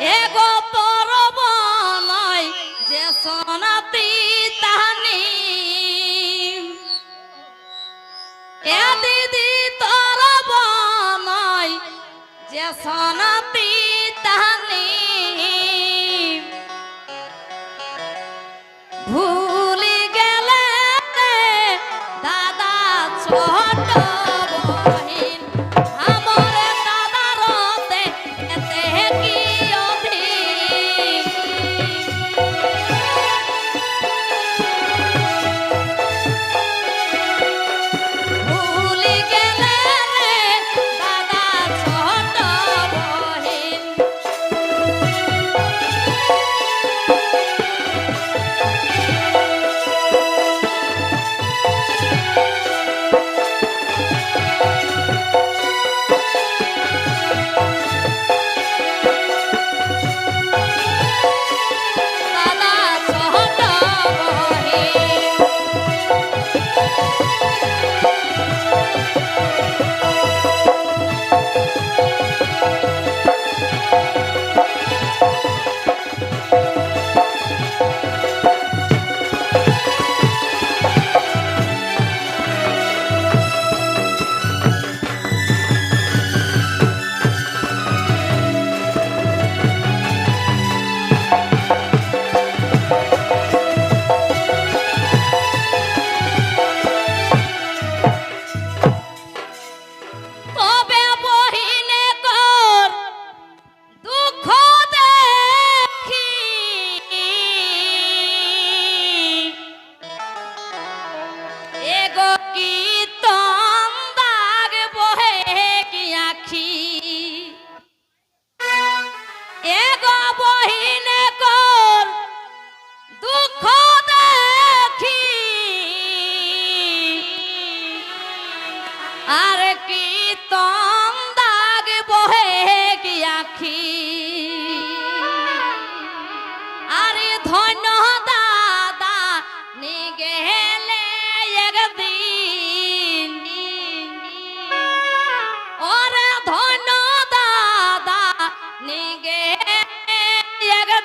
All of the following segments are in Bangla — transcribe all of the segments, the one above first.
এগো পরবলয় যে সনাতি তাহানি এ দিদি তোর বনয় যে সনাতি তাহানি ভূ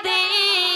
দিয়া